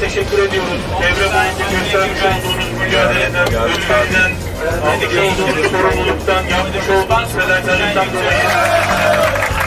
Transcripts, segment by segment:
teşekkür ediyoruz. Devre boyunca göstermiş olduğunuz mücadeleden, ölçüden, almış olduğunuz sorumluluktan, yapmış olduğunuz fedakarlıktan dolayı.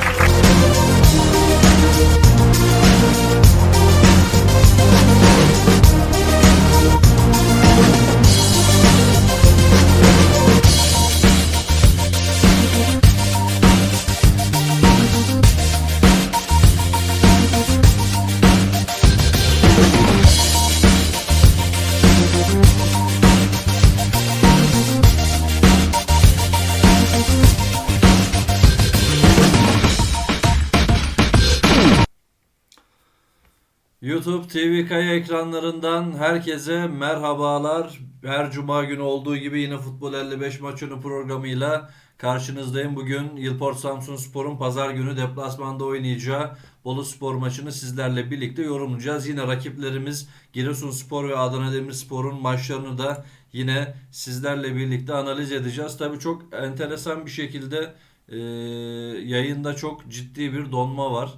YouTube TV Kaya ekranlarından herkese merhabalar. Her cuma günü olduğu gibi yine Futbol 55 maçını programıyla karşınızdayım. Bugün Yılport Samsun Spor'un pazar günü deplasmanda oynayacağı Bolu Spor maçını sizlerle birlikte yorumlayacağız. Yine rakiplerimiz Giresunspor ve Adana Demirspor'un maçlarını da yine sizlerle birlikte analiz edeceğiz. Tabii çok enteresan bir şekilde e, yayında çok ciddi bir donma var.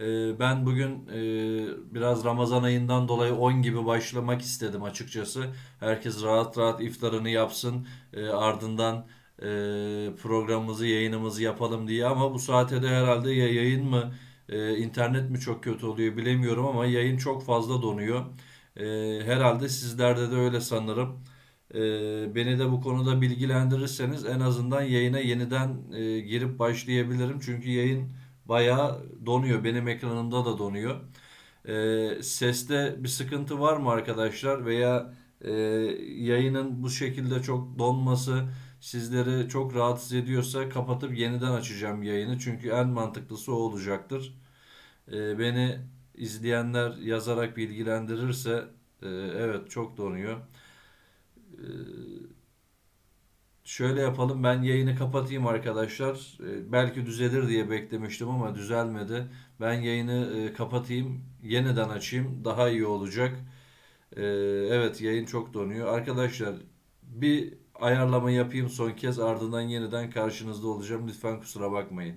Ee, Ben bugün e, biraz Ramazan ayından dolayı 10 gibi başlamak istedim açıkçası. Herkes rahat rahat iftarını yapsın. E, Ardından e, programımızı, yayınımızı yapalım diye. Ama bu saate de herhalde ya yayın mı, internet mi çok kötü oluyor bilemiyorum ama yayın çok fazla donuyor. Herhalde sizlerde de öyle sanırım. Beni de bu konuda bilgilendirirseniz en azından yayına yeniden girip başlayabilirim. Çünkü yayın bayağı donuyor. Benim ekranımda da donuyor. Ee, seste bir sıkıntı var mı arkadaşlar? Veya e, yayının bu şekilde çok donması sizleri çok rahatsız ediyorsa kapatıp yeniden açacağım yayını. Çünkü en mantıklısı o olacaktır. Ee, beni izleyenler yazarak bilgilendirirse e, evet çok donuyor. Ee, Şöyle yapalım ben yayını kapatayım arkadaşlar. Ee, Belki düzelir diye beklemiştim ama düzelmedi. Ben yayını e, kapatayım, yeniden açayım. Daha iyi olacak. Ee, Evet yayın çok donuyor. Arkadaşlar bir ayarlama yapayım son kez ardından yeniden karşınızda olacağım. Lütfen kusura bakmayın.